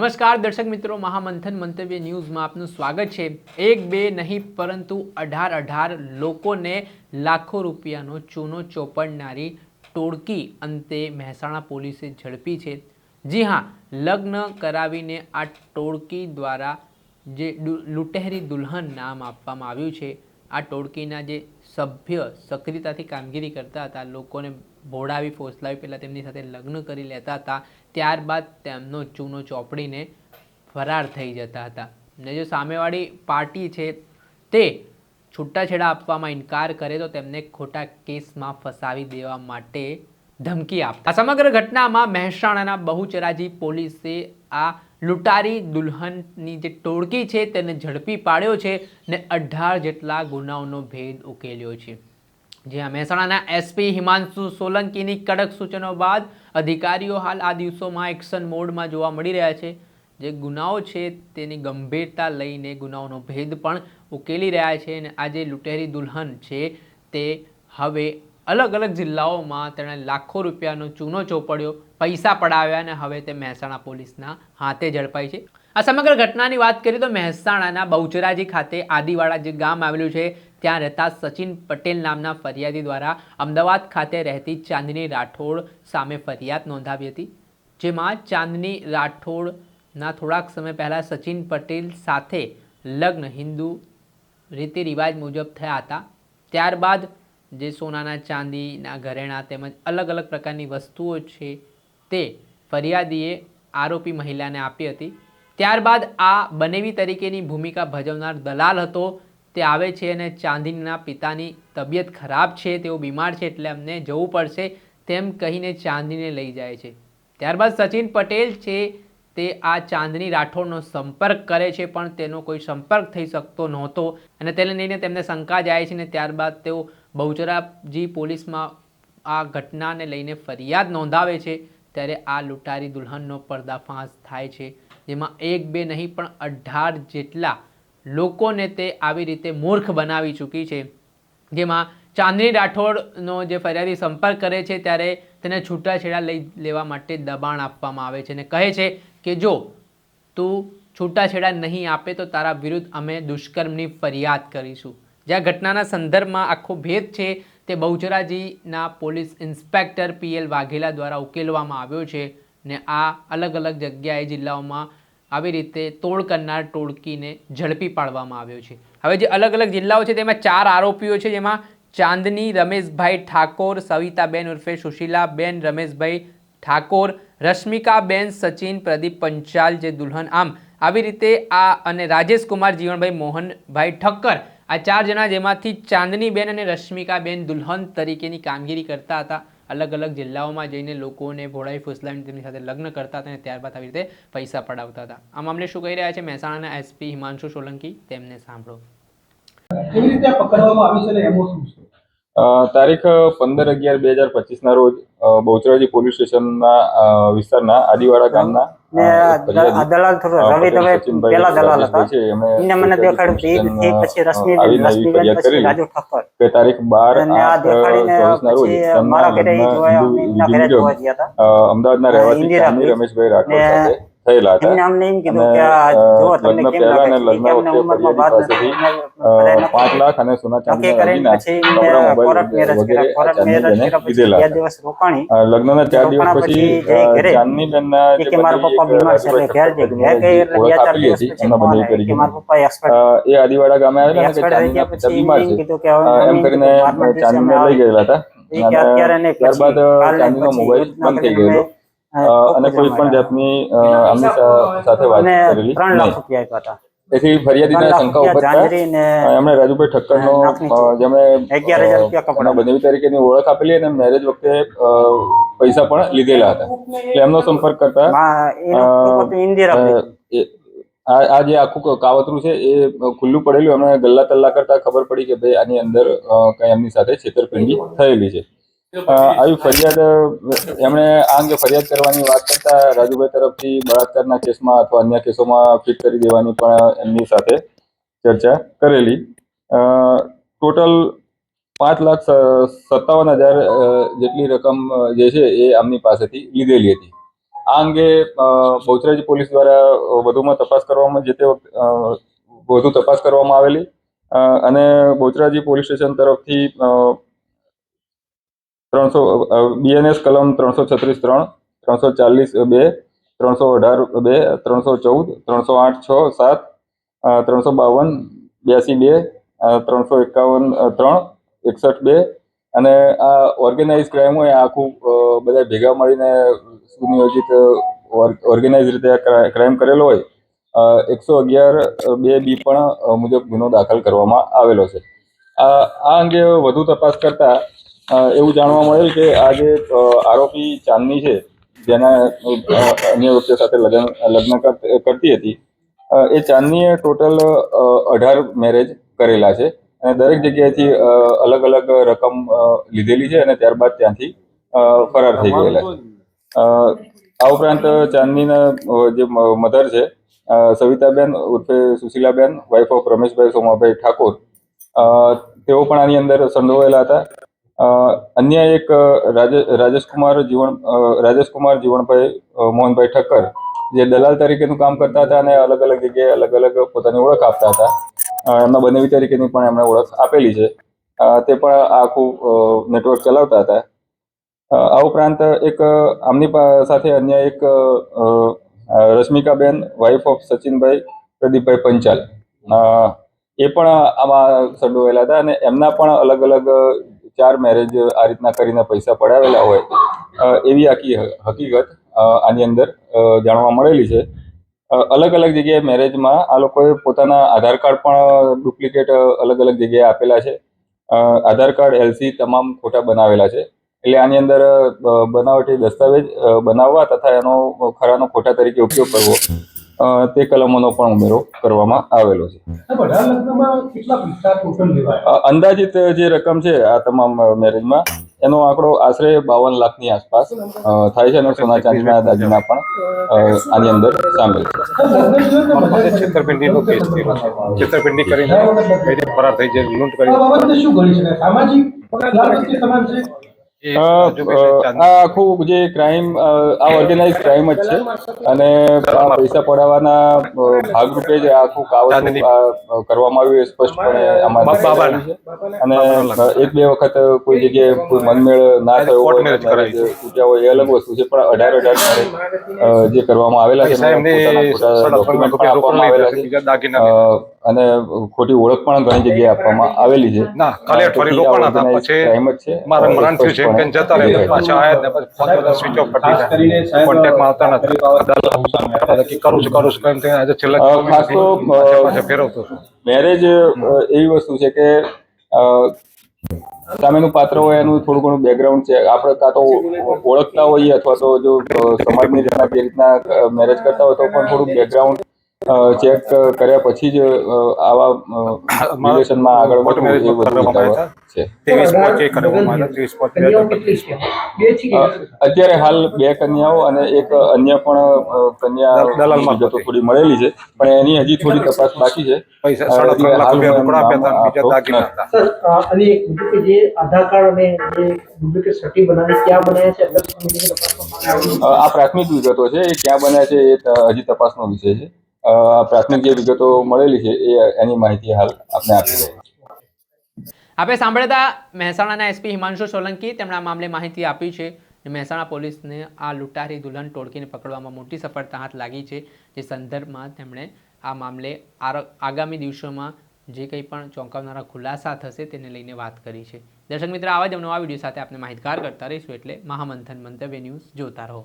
નમસ્કાર દર્શક મિત્રો, મહામંથન મંતવ્ય ન્યૂઝમાં આપનું સ્વાગત છે. એક બે નહીં, પરંતુ અઢાર અઢાર લોકોને લાખો રૂપિયાનો ચૂનો ચોપડનારી ટોળકી અંતે મહેસાણા પોલીસે ઝડપી છે. જી હા, લગ્ન કરાવીને આ ટોળકી દ્વારા જે લૂંટેરી દુલ્હન નામ આપવામાં આવ્યું છે, આ ટોળકીના જે સભ્ય સક્રિયતાથી કામગીરી કરતા હતા, લોકોને ભોડાવી ફોસલાવી પહેલાં તેમની સાથે લગ્ન કરી લેતા હતા. ત્યારબાદ તેમનો ચૂનો ચોપડીને ફરાર થઈ જતા હતા. ને જો સામેવાળી પાર્ટી છે તે છૂટાછેડા આપવામાં ઇનકાર કરે તો તેમને ખોટા કેસમાં ફસાવી દેવા માટે ધમકી આપતા. સમગ્ર ઘટનામાં મહેસાણાના બહુચરાજી પોલીસે આ લૂંટારી દુલ્હનની જે ટોળકી છે તેને ઝડપી પાડ્યો છે ને અઢાર જેટલા ગુનાઓનો ભેદ ઉકેલ્યો છે. જ્યાં મહેસાણાના એસપી હિમાંશુ સોલંકીની કડક સૂચનો બાદ અધિકારીઓ હાલ આ દિવસોમાં એક્શન મોડમાં જોવા મળી રહ્યા છે. જે ગુનાઓ છે તેની ગંભીરતા લઈને ગુનાઓનો ભેદ પણ ઉકેલી રહ્યા છે અને આ જે લૂંટેરી દુલ્હન છે તે હવે અલગ અલગ જિલ્લાઓમાં તેણે લાખો રૂપિયાનો ચૂનો ચોપડ્યો, પૈસા પડાવ્યા અને હવે તે મહેસાણા પોલીસના હાથે ઝડપાઈ છે. આ સમગ્ર ઘટનાની વાત કરીએ તો મહેસાણાના બહુચરાજી ખાતે આદિવાડા જે ગામ આવેલું છે ત્યાં રહેતા સચિન પટેલ નામના ફરિયાદી દ્વારા અમદાવાદ ખાતે રહેતી ચાંદની રાઠોડ સામે ફરિયાદ નોંધાવી હતી, જેમાં ચાંદની રાઠોડના થોડાક સમય પહેલાં સચિન પટેલ સાથે લગ્ન હિન્દુ રીતિ રિવાજ મુજબ થયા હતા. ત્યારબાદ જે સોનાના ચાંદીના ઘરેણાં તેમજ અલગ અલગ પ્રકારની વસ્તુઓ છે તે ફરિયાદીએ આરોપી મહિલાને આપી હતી. ત્યારબાદ આ બનેવી તરીકેની ભૂમિકા ભજવનાર દલાલ હતો. તે આવે છે અને ચાંદીના પિતાની તબિયત ખરાબ છે, તેઓ બીમાર છે એટલે અમને જવું પડશે તેમ કહીને ચાંદીને લઈ જાય છે. ત્યારબાદ સચિન પટેલ છે, તે આ ચાંદની રાઠોડનો સંપર્ક કરે છે, પણ તેનો કોઈ સંપર્ક થઈ શકતો નહોતો અને તેને લઈને તેમને શંકા જાય છે ને ત્યારબાદ તેઓ બહુચરાજી પોલીસમાં આ ઘટનાને લઈને ફરિયાદ નોંધાવે છે. ત્યારે આ લૂંટારી દુલ્હનનો પર્દાફાશ થાય છે, જેમાં એક બે નહીં પણ અઢાર જેટલા લોકોને તે આવી રીતે મૂર્ખ બનાવી ચૂકી છે. જેમાં ચાંદની રાઠોડનો જે ફરિયાદી સંપર્ક કરે છે, ત્યારે તેને છૂટાછેડા લઈ લેવા માટે દબાણ આપવામાં આવે છે અને કહે છે કે જો તું છૂટાછેડા નહીં આપે તો તારા વિરુદ્ધ અમે દુષ્કર્મની ફરિયાદ કરીશું. જ્યાં ઘટનાના સંદર્ભમાં આખો ભેદ છે તે બહુચરાજીના પોલીસ ઇન્સ્પેક્ટર પીએલ વાઘેલા દ્વારા ઉકેલવામાં આવ્યો છે ને આ અલગ અલગ જગ્યાએ જિલ્લાઓમાં આવી રીતે તોડ કરનાર ટોળકીને ઝડપી પાડવામાં આવ્યો છે. હવે જે અલગ અલગ જિલ્લાઓ છે તેમાં ચાર આરોપીઓ છે, જેમાં ચાંદની, રમેશભાઈ ઠાકોર, સવિતાબેન ઉર્ફે સુશીલાબેન રમેશભાઈ ઠાકોર, રશ્મિકાબેન સચિન, પ્રદીપ પંચાલ, જે દુલ્હન આમ. આવી રીતે આ અને રાજેશ કુમાર જીવનભાઈ મોહનભાઈ ઠક્કર, આ ચાર જણા જેમાંથી ચાંદનીબેન અને રશ્મિકાબેન દુલ્હન તરીકેની કામગીરી કરતા હતા. અલગ અલગ જિલ્લાઓમાં જઈને લોકોને ભોળાઈ ફૂસલાવીને તેમની સાથે લગ્ન કરતા હતા અને ત્યારબાદ આવી રીતે પૈસા પડાવતા હતા. આ મામલે શું કહી રહ્યા છે મહેસાણાના એસપી હિમાંશુ સોલંકી? તેમને સાંભળો. કેવી રીતે પકડવામાં આવી છે અને શું છે? અ, તારીખ પંદર અગિયાર બે હજાર પચીસ ના રોજ બહુચરાજી પોલીસ સ્ટેશનના વિસ્તારના આદિવાડા ગામના ને આ દલાલ થોડો રવિ દવે તમે પેલા દલાલ હતા. એને મને દેખાડ્યું તે પછી રશ્મિ રશ્મિબેન પછી રાજુ ઠક્કર કે તારીખ બાર અને આ દેખાડીને પછી મારા ઘરે જોયા એમના ઘરે જોવા ગયા હતા. અમદાવાદના રહેવાસી. રમેશભાઈ રાઠોડ સાથે થયેલા હતા. અને, લગ્ન પહેલા અને લગ્ન વખતે નક્કી પાંચ લાખ અને સોના ચાંદીના કપડાં, મોબાઈલ વગેરે ચાંદની લીધેલા હતા. લગ્નના ચાર દિવસ પછી ચાંદની એ જે ઓળખ આપેલી હતી એમના બંને આવ્યો કે તરીકે. મારા પપ્પા અ, એક્સપર્ટ એ આદિવાડા ગામે આવેલા ને કે એક્સપર્ટ ચાંદીના પિતા બીમાર છે. એમ કરીને ચાંદીને લઈ ગયેલા હતા. ત્યારબાદ ચાંદીનો મોબાઈલ બંધ થઈ ગયેલો અને કોઈ પણ જાતની અ, આમની સાથે વાત કરેલી. ત્રણ લાખ રૂપિયા આપ્યા હતા. તેથી ફરિયાદીના શંકા અ, એમણે રાજુભાઈ ઠક્કરનો જેમણે અગિયાર હજાર રૂપિયા કપડા બનેવી તરીકેની ઓળખ આપેલી અને મેરેજ વખતે પૈસા પણ લીધેલા હતા. એટલે એમનો સંપર્ક કરતા આ જે આખું કાવતરું છે એ ખુલ્લું પડેલું એમને ગલ્લા તલ્લા કરતા ખબર પડી કે ભાઈ આની અંદર કઈ એમની સાથે છેતરપિંડી થયેલી છે. આવી ફરિયાદ એમણે આ અંગે ફરિયાદ કરવાની વાત કરતા રાજુભાઈ તરફથી બળાત્કારના કેસમાં અથવા અન્ય કેસોમાં ફિટ કરી દેવાની પણ એમની સાથે ચર્ચા કરેલી. ટોટલ પાંચ લાખ સત્તાવન હજાર જેટલી રકમ જે છે એ આમની પાસેથી લીધેલી હતી. આ અંગે બહુચરાજી પોલીસ દ્વારા વધુમાં તપાસ કરવામાં જે તે વધુ તપાસ કરવામાં આવેલી. અને બહુચરાજી પોલીસ સ્ટેશન તરફથી ત્રણસો બીએનએસ કલમ ત્રણસો છત્રીસ ત્રણ, ત્રણસો ચાલીસ બે, ત્રણસો અઢાર બે, ત્રણસો ચૌદ, ત્રણસો આઠ છ, સાત ત્રણસો બાવન, બ્યાસી બે ત્રણસો એકાવન ત્રણ, એકસઠ બે અને આ ઓર્ગેનાઇઝ ક્રાઇમ હોય આખું બધા ભેગા મળીને સુનિયોજિત ઓર્ગેનાઇઝ રીતે ક્રાઇમ કરેલો હોય એકસો અગિયાર બે બી પણ મુજબ ગુનો દાખલ કરવામાં આવેલો છે. આ અંગે વધુ તપાસ કરતા એવું જાણવા મળેલ કે આ જે આરોપી ચાંદની છે, જેના અન્ય વ્યક્તિ સાથે લગ્ન લગ્ન કરતી હતી એ ચાંદનીએ ટોટલ અઢાર મેરેજ કરેલા છે, અને દરેક જગ્યાએથી અલગ અલગ રકમ લીધેલી છે, અને ત્યારબાદ ત્યાંથી ફરાર થઈ ગયેલા છે. આ ઉપરાંત ચાંદનીના જે મધર છે સવિતાબેન ઉર્ફે સુશીલાબેન વાઇફ ઓફ રમેશભાઈ સોમાભાઈ ઠાકોર તેઓ પણ આની અંદર સંડોવાયેલા હતા અન્ય એક રાજે- રાજેશકુમાર જીવન રાજેશકુમાર જીવણભાઈ મોહનભાઈ ઠક્કર, જે દલાલ તરીકેનું કામ કરતા હતા અને અલગ અલગ જગ્યાએ અલગ અલગ પોતાની ઓળખ આપતા હતા. એમના બનેવી તરીકેની પણ એમણે ઓળખ આપેલી છે. તે પણ આખું નેટવર્ક ચલાવતા હતા. આ ઉપરાંત એક આમની સાથે અન્ય એક રશ્મિકાબેન વાઇફ ઓફ સચિનભાઈ પ્રદીપભાઈ પંચાલ. એ પણ આમાં સંડોવાયેલા હતા અને એમના પણ અલગ અલગ ચાર મેરેજ આ રીતના કરીને પૈસા પડાવેલા હોય એવી આખી હકીકત આની અંદર જાણવા મળેલી છે. અલગ અલગ જગ્યાએ મેરેજમાં આ લોકોએ પોતાના આધાર કાર્ડ પણ ડુપ્લિકેટ અલગ અલગ જગ્યાએ આપેલા છે. આધાર કાર્ડ એલસી તમામ ખોટા બનાવેલા છે. એટલે આની અંદર બનાવટી દસ્તાવેજ બનાવવા તથા એનો ખરાનો ખોટા તરીકે ઉપયોગ કરવો. તે કલમોનો પણ ઉમેરો કરવામાં આવેલો છે. અંદાજિત જે રકમ છે આ તમામ મેરેજમાં એનો આંકડો આશરે બાવન લાખની આસપાસ થાય છે અને સોના ચાંદીના દાગીના પણ આની અંદર સામેલ છે. છેતરપિંડીનો કેસ છેતરપિંડી કરીને ફરાર થઈ જાય લૂંટ કરી. શું સામાજિક આ આખું જે ક્રાઇમ આ ઓર્ગેનાઇઝ ક્રાઇમ જ છે. અને પૈસા પડાવવાના ભાગરૂપે જ આખું કાવતરું કરવામાં આવ્યું એ સ્પષ્ટપણે. અને એક બે વખત કોઈ જગ્યાએ કોઈ મનમેળ ના થયો હોય એ અલગ વસ્તુ છે પણ અઢાર અઢાર જે કરવામાં આવેલા છે આપવામાં આવેલા છે અ, અને ખોટી ઓળખ પણ ઘણી જગ્યાએ આપવામાં આવેલી છે. ના, કાલે અઠવાડિયું રોકાણા હતા. પછી જ છે. મારા મરણ થયું છે કે જતા રહે પાછા આયા ને પછી ફોન બધા સ્વિચ ઓફ કરી કરીને દીધા. સાહેબ કોન્ટેક્ટમાં આવતા નથી કે કરું છું કરું છું કેમ તે આજે છેલ્લા ખાસ તો, ફેરવતો મેરેજ એવી વસ્તુ છે કે અ, સામેનું પાત્ર હોય એનું થોડું ઘણું બેકગ્રાઉન્ડ છે. આપણે કાં તો ઓળખતા હોઈએ અથવા તો જો સમાજની રીતના જે રીતના મેરેજ કરતા હોય તો પણ થોડું બેકગ્રાઉન્ડ ચેક કર્યા પછી જ અ, આવા રિલેશનમાં આગળ વધવું છે. અત્યારે હાલ બે કન્યાઓ અને એક અન્ય પણ કન્યા દલાલ થોડી મળેલી છે. પણ એની હજી થોડી તપાસ બાકી છે. આ પ્રાથમિક વિગતો છે એ ક્યાં બન્યા છે એ હજી તપાસનો વિષય છે. પ્રાથમિક જે વિગતો મળેલી છે એની માહિતી હાલ આપને આપી દઈએ આપણે સાંભળતા મહેસાણાના એસપી હિમાંશુ સોલંકી, તેમણે આ મામલે માહિતી આપી છે મહેસાણા પોલીસને આ લૂંટારી દુલ્હન ટોળકીને પકડવામાં મોટી સફળતા હાથ લાગી છે, જે સંદર્ભમાં તેમણે આ મામલે આગામી દિવસોમાં જે કંઈ પણ ચોંકાવનારા ખુલાસા થશે તેને લઈને વાત કરી છે. દર્શક મિત્ર, આવા જ નવા વીડિયો સાથે આપણે માહિતગાર કરતા રહીશું એટલે મહામંથન મંતવ્ય ન્યૂઝ જોતા રહો.